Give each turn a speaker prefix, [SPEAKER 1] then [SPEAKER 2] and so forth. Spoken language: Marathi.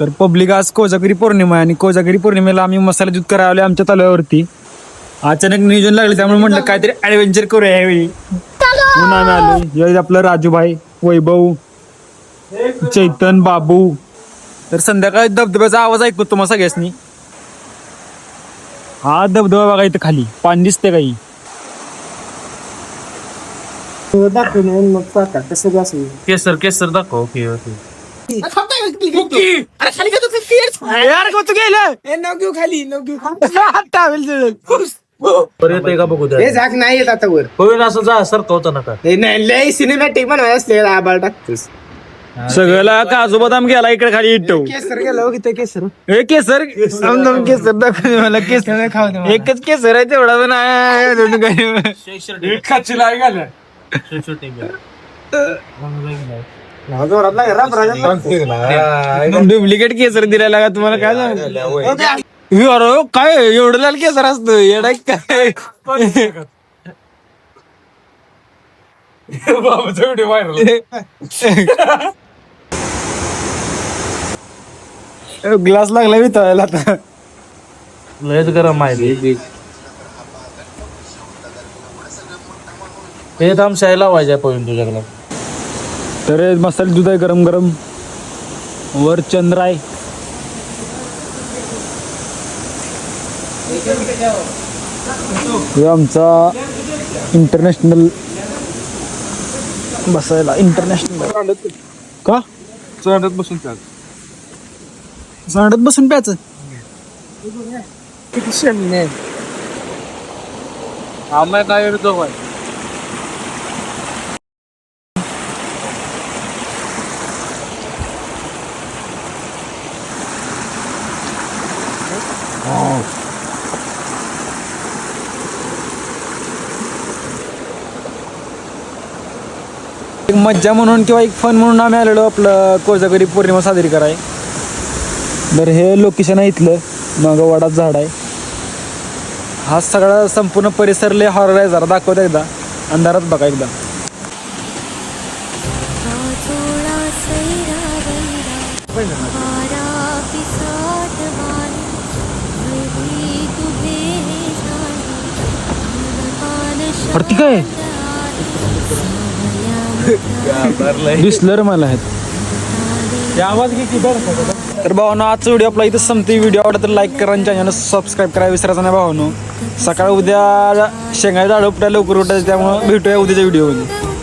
[SPEAKER 1] तर पब्लिक आज कोजागिरी पौर्णिमा आहे आणि कोजागिरी पौर्णिमेला आम्ही मसाला दूध करायला आमच्या तलावावरती. अचानक नियोजन लागले त्यामुळे म्हणलं काहीतरी ऍडव्हेंचर करूया यावेळी म्हणून आम्ही आलो. यावेळी आपलं राजूभाई वैभव चैतन बाबू. तर संध्याकाळी धबधब्याचा आवाज ऐकतो तुम्हाला सगळ्यासनी. हा धबधबा बघा इथं खाली. पाणी दिसते काही.
[SPEAKER 2] दाखवून मग पाहता. कसं
[SPEAKER 3] केसर केसर दाखव. Okay okay.
[SPEAKER 2] घेऊ खाली नव घेऊ.
[SPEAKER 1] टावेल जळेल.
[SPEAKER 3] परत येते का बघू
[SPEAKER 2] हे झाक नाही येत आता वर.
[SPEAKER 3] होईल असं जा सरकवता होता नका
[SPEAKER 2] हे नाही लय सिनेमॅटिक बनवाय असले आबाळ टाकतोस.
[SPEAKER 1] सगळ्याला काजू बदाम गेला इकडे खाली इटो?
[SPEAKER 2] केसर गेलं हो किती केसर.
[SPEAKER 1] हे केसर? समजा केसर दाखव मला केसर
[SPEAKER 2] खाऊ दे
[SPEAKER 1] एकच केसर आहे तेवढा पण आहे, दोन काही. डुप्लिकेट केसर दिलेला का तुम्हाला काय अरे काय एवढं लाल केसर असतं? येडा काय? ग्लास लागला वितळायला आता.
[SPEAKER 3] लयच गरम आहे हे थांब शाही लावायचे पळून तुझ्याकडे.
[SPEAKER 1] तर मसाले दूध आहे गरम गरम. वर चंद्र आहे. आमचा इंटरनॅशनल बसायला इंटरनॅशनल का?
[SPEAKER 2] चढत बसून चाल
[SPEAKER 1] झाडात बसून प्याच
[SPEAKER 2] किती शमी
[SPEAKER 3] आम्हाला काय येतो
[SPEAKER 1] एक मज्जा म्हणून किंवा एक फन म्हणून आम्ही आलेलो आपलं कोजागरी पौर्णिमा साजरी कराय तर हे लोकेशन आहे इथलं मग वडाच झाड आहे. हा सगळा संपूर्ण परिसर लय हॉरर आहे जरा दाखवत एकदा. अंधारात बघा एकदा. अरे ती काय दिसलं रे मला. हे आवाज तर भावानो आजचा व्हिडिओ आपला इथं संपते व्हिडिओ आवडला तर लाईक करा आणि चॅनल सबस्क्राईब करा. विसरायचं नाही भावानो. सकाळी उद्या शेंगाच्या झाड उपटायला लवकर उठायचं त्यामुळे भेटूया उद्याच्या व्हिडिओमध्ये